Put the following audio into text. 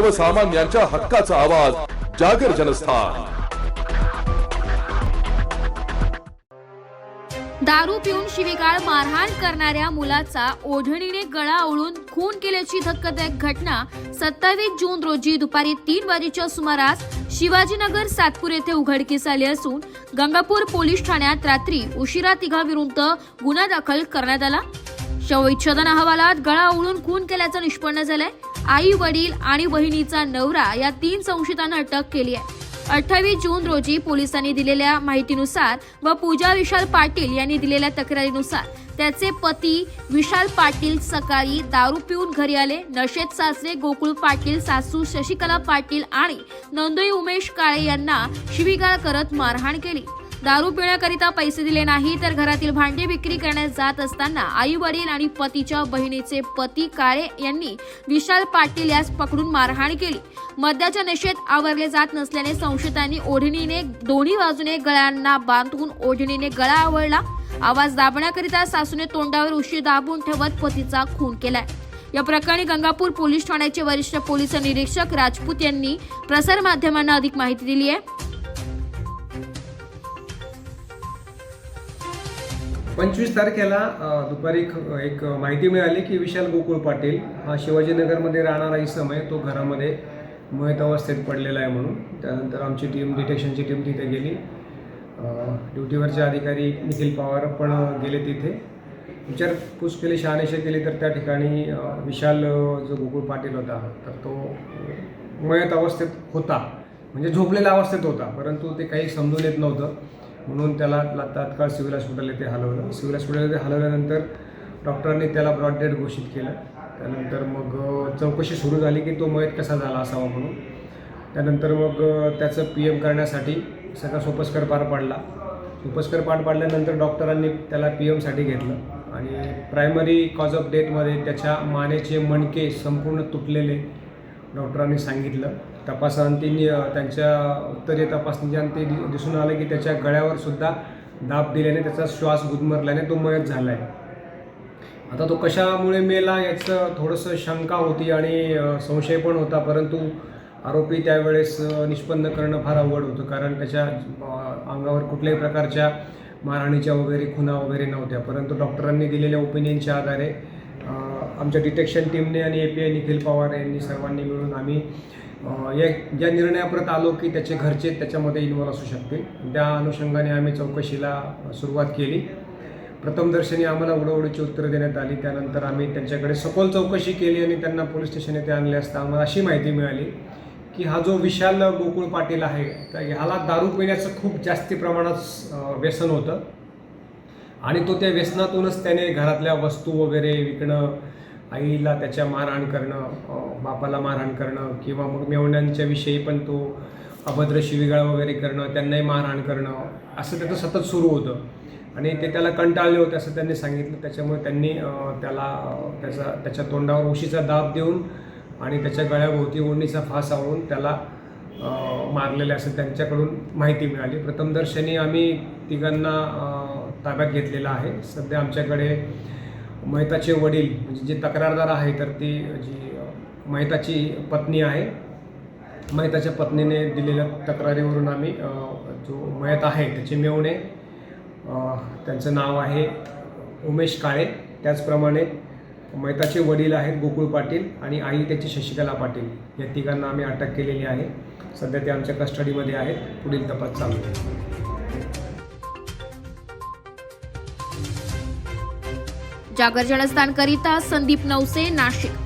सर्वसामान्यांच्या हक्काचा आवाज जागर जनस्थान. दारू पिऊन शिवीगाळ मारहाण करणाऱ्या मुलाचा ओढणीने गळा ओळून खून केल्याची धक्कादायक घटना सत्तावीस जून रोजी दुपारी तीन वाजेच्या सुमारास शिवाजीनगर सातपूर येथे उघडकीस आले असून गंगापूर पोलीस ठाण्यात रात्री उशिरा तिघाविरुद्ध गुन्हा दाखल करण्यात आला. शवविच्छेदन अहवालात गळा उडून खून केल्याचं निष्पन्न झालंय. आई वडील आणि बहिणीचा नवरा या तीन संशयितांना अटक केली आहे. अठ्ठावीस जून रोजी पोलिसांनी दिलेल्या माहितीनुसार व पूजा विशाल पाटील यांनी दिलेल्या तक्रारीनुसार त्याचे पती विशाल पाटील सकाळी दारू पिऊन घरी आले. नशेत सासरे गोकुळ पाटील सासू शशिकला पाटील आणि नंदोई उमेश काळे यांना शिवीगाळ करत मारहाण केली. दारू पिण्याकरिता पैसे दिले नाही तर घरातील भांडे विक्री करण्यास जात असताना आई वडील आणि पतीच्या बहिणीचे पती काळे यांनी विशाल पाटील यास पकडून मारहाण केली. मद्याच्या नशेत आवरले जात नसल्याने संशयितांनी ओढणीने दोन्ही बाजूने गळ्यांना बांधून ओढणीने गळा आवळला. आवाज दाबण्याकरिता सासूने तोंडावर उशी दाबून ठेवत पतीचा खून केलाय. या प्रकरणी गंगापूर पोलीस ठाण्याचे वरिष्ठ पोलीस निरीक्षक राजपूत यांनी प्रसारमाध्यमांना अधिक माहिती दिली आहे. पंचवीस तारखेला दुपारी एक- एक माहिती मिळाली की विशाल गोकुळ पाटील हा शिवाजीनगरमध्ये राहणारा इसम आहे तो घरामध्ये मयत अवस्थेत पडलेला आहे म्हणून. त्यानंतर आमची टीम डिटेक्शनची टीम तिथे गेली. ड्युटीवरचे अधिकारी निखिल पवार पण गेले तिथे. विचारपूस केली शहानिशा केली तर त्या ठिकाणी विशाल जो गोकुळ पाटील होता तर तो मयत अवस्थेत होता. म्हणजे झोपलेल्या अवस्थेत होता परंतु ते काही समजून येत नव्हतं. म्हणून त्याला तात्काळ सिव्हिल हॉस्पिटल येथे हलवलं. सिव्हिल हॉस्पिटल येथे हलवल्यानंतर डॉक्टरांनी त्याला ब्रॉड डेड घोषित केलं. त्यानंतर मग चौकशी सुरू झाली की तो मयत कसा झाला असावा म्हणून. त्यानंतर मग त्याचं पी एम करण्यासाठी सगळा सोपस्कर पार पाडला. सोपस्कर पार पाडल्यानंतर डॉक्टरांनी त्याला पी एमसाठी घेतलं. आणि प्रायमरी कॉज ऑफ डेथमध्ये त्याच्या मानेचे मणके संपूर्ण तुटलेले. डॉक्टरांनी सांगितलं. तपासांती त्यांच्या उत्तरीय तपासणीच्या ते दि- दिसून आलं की त्याच्या गळ्यावर सुद्धा दाब दिल्याने त्याचा श्वास गुदमरल्याने तो मयत झाला आहे आता तो कशामुळे मेला याचं थोडंसं शंका होती आणि संशय पण होता. परंतु आरोपी त्यावेळेस निष्पन्न करणं फार अवघड होतं. कारण त्याच्या अंगावर कुठल्याही प्रकारच्या मारहाणीच्या वगैरे खुना वगैरे नव्हत्या. परंतु डॉक्टरांनी दिलेल्या ओपिनियनच्या आधारे आमच्या डिटेक्शन टीमने आणि A P I Nikhil Pawar यांनी सर्वांनी मिळून आम्ही या या निर्णयापर्यंत आलो की त्याचे घरचे त्याच्यामध्ये इन्वॉल्व असू शकतील. त्या अनुषंगाने आम्ही चौकशीला सुरुवात केली. प्रथमदर्शनी आम्हाला उडवडीची उत्तरं देण्यात आली. त्यानंतर आम्ही त्यांच्याकडे सखोल चौकशी केली आणि त्यांना पोलीस स्टेशन येथे आणले असता आम्हाला अशी माहिती मिळाली की हा जो विशाल गोकुळ पाटील आहे तर ह्याला दारू पिण्याचं खूप जास्ती प्रमाणात व्यसन होतं. आणि तो त्या व्यसनातूनच त्याने घरातल्या वस्तू वगैरे विकणं आईला त्याच्या मारहाण करणं बापाला मारहाण करणं किंवा मग मेवण्यांच्या विषयी पण तो अभद्र शिवीगाळ वगैरे करणं त्यांनाही मारहाण करणं असं त्याचं सतत सुरू होतं. आणि ते त्याला कंटाळले होते असं त्यांनी सांगितलं. त्याच्यामुळे त्यांनी त्याला त्याचा त्याच्या तोंडावर उशीचा दाब देऊन आणि त्याच्या गळ्याभोवती ओढणीचा फास आवळून त्याला मारलेले असं त्यांच्याकडून माहिती मिळाली. प्रथमदर्शनी आम्ही तिघांना ताब्यात घेतलेला आहे. सध्या आमच्याकडे मैताचे वडील म्हणजे जे तक्रारदार आहे तर ती जी अ, पत्नी आहे मैताच्या पत्नीने दिलेल्या तक्रारीवरून आम्ही जो मयत आहे त्याचे मेवणे त्यांचं नाव आहे उमेश काळे. त्याचप्रमाणे मैताचे वडील आहेत गोकुळ पाटील आणि आई त्याची शशिकला पाटील. या तिघांना आम्ही अटक केलेली आहे. सध्या ते आमच्या कस्टडीमध्ये आहेत. पुढील तपास चालू आहे. जागरजणस्थानकरिता संदीप नवसे नाशिक।